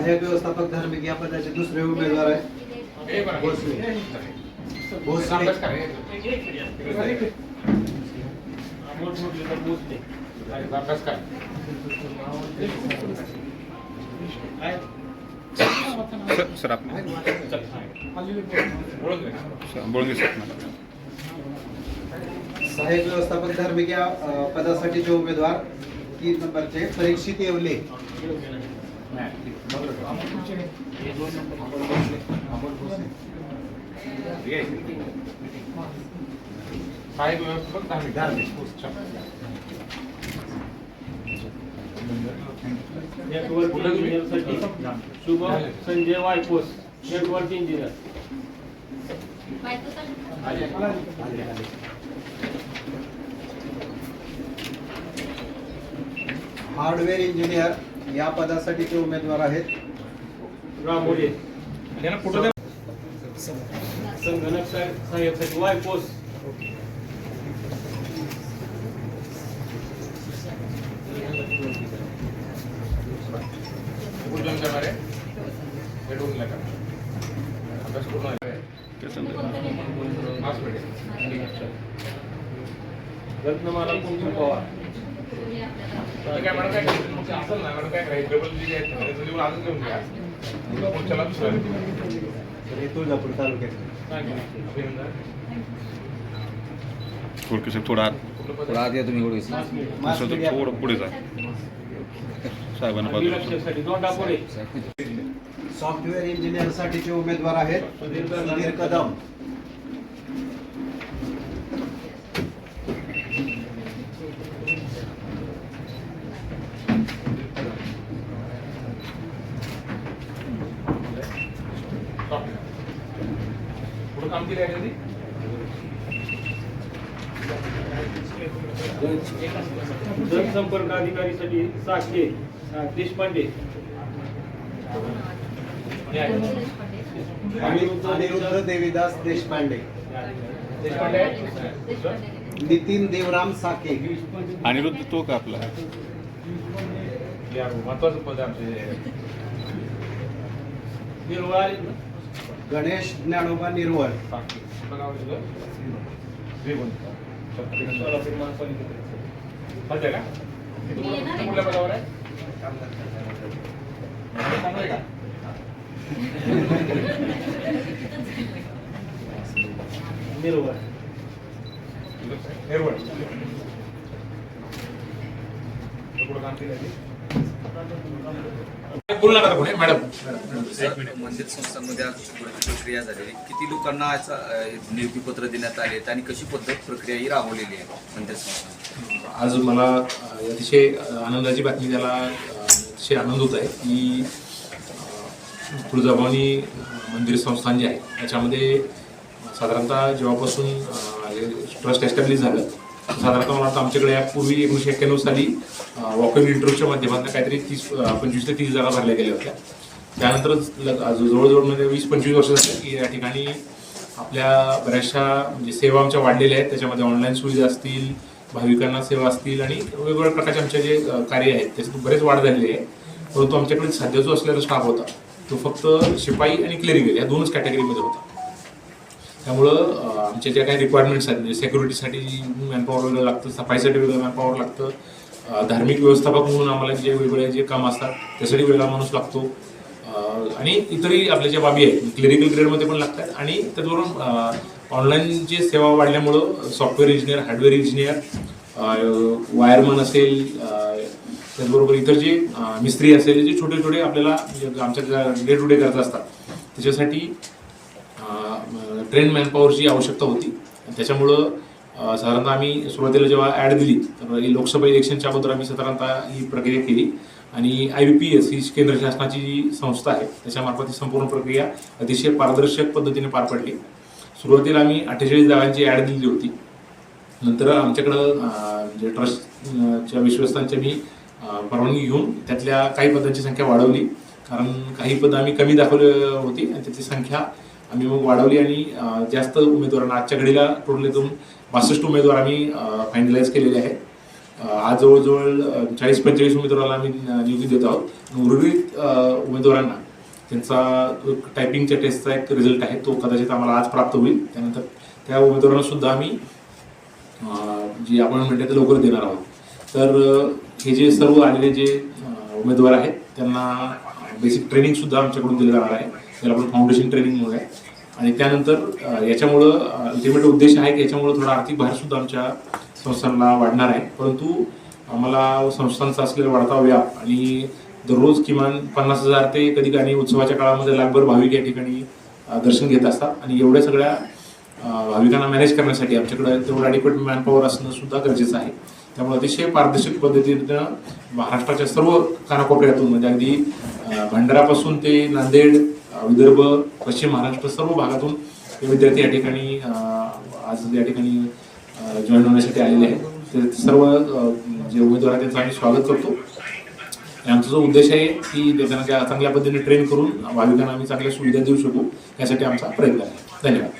सहाय्यक व्यवस्थापक धार्मिक या पदाचे दुसरे उमेदवार आहे भोसले. भोसले. सर सर आप बोलून सहाय्यक व्यवस्थापक धार्मिक या पदासाठीचे उमेदवार तीन नंबरचे परीक्षित येवले. साहेब व्यवस्थापक धार्मिक नेटवर्क इंजिनियरसाठी शुभ संजय वायपोस नेटवर्क इंजिनियर हार्डवेअर इंजिनियर या पदासाठीचे उमेदवार आहेत. संगणक वायपोस उद्योजन करणारे अभ्यास पूर्ण आहे. हॉस्पिटल रत्नमाला कुंकू पवार. काय मॅडम काय करायचं? मग असेल ना मॅडम काय करायचं? डबल जी आहेत ना, त्याचं लिहून अजून घेऊन घ्या. पुढच्याला दुसऱ्या हे तुळजापूर तालुक्यात. थोडं थोडं आत या तुम्ही एवढं. थोडं पुढे जा. साहेबांना सॉफ्टवेअर इंजिनियर साठीचे उमेदवार आहेत. सुधीर कदम. पुढं काम केलं आहे त्यांनी? जनसंपर्क अधिकारीसाठी साक्षे देशपांडे अनिरुद्ध देवीदास देशपांडे देशपांडे? नितीन देवराम साके अनिरुद्ध तो का आपला या महत्वाचं पद आमचे निर्वळ आले ना? गणेश ज्ञानोबा निर्वळ का? निर्वळ मॅडम. मंदिर संस्थांमध्ये आज प्रक्रिया झालेली? किती लोकांना अ, नियुक्तीपत्र देण्यात आले आहेत आणि कशी पद्धत प्रक्रिया ही राबवलेली आहे मंदिर संस्था आज मला अतिशय आनंदाची बातमी द्यायला अतिशय आनंद होत आहे की तुळजाभवानी मंदिर संस्थान जे आहे त्याच्यामध्ये साधारणतः जेव्हापासून हे ट्रस्ट एस्टॅब्लिश झालं साधारणतः मला वाटतं आमच्याकडे यापूर्वी एकोणीसशे एक्क्याण्णव साली वॉकअप इंटरव्ह्यूच्या माध्यमातून काहीतरी तीस पंचवीस ते तीस जागा भरल्या गेल्या होत्या. त्यानंतर आज जवळजवळ म्हणजे वीस पंचवीस वर्ष झाले की या ठिकाणी आपल्या बऱ्याचशा म्हणजे सेवा आमच्या वाढलेल्या आहेत. त्याच्यामध्ये ऑनलाईन सुविधा असतील भाविकांना सेवा असतील आणि वेगवेगळ्या प्रकारचे आमचे जे कार्य आहेत त्याच्यातून बरेच वाढ झालेली आहे. परंतु आमच्याकडे सध्या जो असलेला स्टाफ होता तो फक्त शिपाई आणि क्लेरिकल या दोनच कॅटेगरीमध्ये होता. त्यामुळं आमच्या ज्या काही रिक्वायरमेंट्स आहेत म्हणजे सेक्युरिटीसाठी मॅनपॉवर वेगळं लागतं सफाईसाठी वेगळं मॅनपॉवर लागतं धार्मिक व्यवस्थापक म्हणून आम्हाला जे वेगवेगळे जे काम असतात त्यासाठी वेगळा माणूस लागतो. आणि इतरही आपल्या ज्या बाबी आहेत क्लिनिकल ग्रेडमध्ये पण लागतात आणि त्याचबरोबर ऑनलाईन जे सेवा वाढल्यामुळं software engineer hardware engineer wireman असेल त्याचबरोबर इतर जे मिस्त्री असेल जे छोटे छोटे आपल्याला म्हणजे आमच्या डे टू डे गरजा असतात त्याच्यासाठी ट्रेन मॅनपॉवरची आवश्यकता होती. त्याच्यामुळं साधारणतः आम्ही सुरुवातीला जेव्हा ॲड दिली तर ही लोकसभा इलेक्शनच्या अगोदर आम्ही साधारणतः ही प्रक्रिया केली. आणि आय बी पी एस ही केंद्र शासनाची जी संस्था आहे त्याच्यामार्फत ही संपूर्ण प्रक्रिया अतिशय पारदर्शक पद्धतीने पार पडली. सुरुवातीला आम्ही अठ्ठेचाळीस जागांची ॲड दिली होती. नंतर आमच्याकडं म्हणजे जे ट्रस्टच्या विश्वस्तांच्या मी परवानगी घेऊन त्यातल्या काही पदांची संख्या वाढवली. कारण काही पदं आम्ही कमी दाखवली होती आणि त्याची संख्या आम्ही मग वाढवली आणि जास्त उमेदवारांना आजच्या घडीला टोटल एकदम बासष्ट उमेदवार आम्ही फायनलाइज केलेले आहेत. आज जवळजवळ चाळीस पंचेचाळीस उमेदवाराला आम्ही नियुक्ती देत आहोत. उर्वरित उमेदवारांना त्यांचा टायपिंगच्या टेस्टचा एक रिझल्ट आहे तो कदाचित आम्हाला आज प्राप्त होईल. त्यानंतर त्या उमेदवारांना सुद्धा आम्ही जी अपॉइंटमेंट आहे ते लवकर देणार आहोत. तर हे जे सर्व आलेले जे उमेदवार आहेत त्यांना बेसिक ट्रेनिंग सुद्धा आमच्याकडून दिलं जाणार आहे. त्याला आपण फाउंडेशन ट्रेनिंग म्हणून आहे. आणि त्यानंतर याच्यामुळं अल्टिमेट उद्देश आहे की याच्यामुळं थोडा आर्थिक भार सुद्धा आमच्या संस्थांना वाढणार आहे. परंतु आम्हाला संस्थांचा असलेला वाढता व्याप आणि दररोज किमान पन्नास हजार ते कधी काही उत्सवाच्या काळामध्ये लाखभर भाविक या ठिकाणी दर्शन घेत असतात. आणि एवढ्या सगळ्या भाविकांना मॅनेज करण्यासाठी आमच्याकडे तेवढं ॲडिक्वेट मॅनपॉवर असणं सुद्धा गरजेचं आहे. त्यामुळे अतिशय पारदर्शक पद्धतीनं महाराष्ट्राच्या सर्व कानाकोपऱ्यातून म्हणजे अगदी भंडारापासून ते नांदेड विदर्भ पश्चिम महाराष्ट्र सर्व भागातून हे विद्यार्थी या ठिकाणी आज या ठिकाणी जॉईन होण्यासाठी आलेले आहेत. ते सर्व जे उमेदवार आहेत त्यांचं आम्ही स्वागत करतो. आणि आमचा जो उद्देश आहे की त्यांना त्या चांगल्या पद्धतीने ट्रेन करून भाविकांना आम्ही चांगल्या सुविधा देऊ शकू यासाठी आमचा प्रयत्न आहे. धन्यवाद.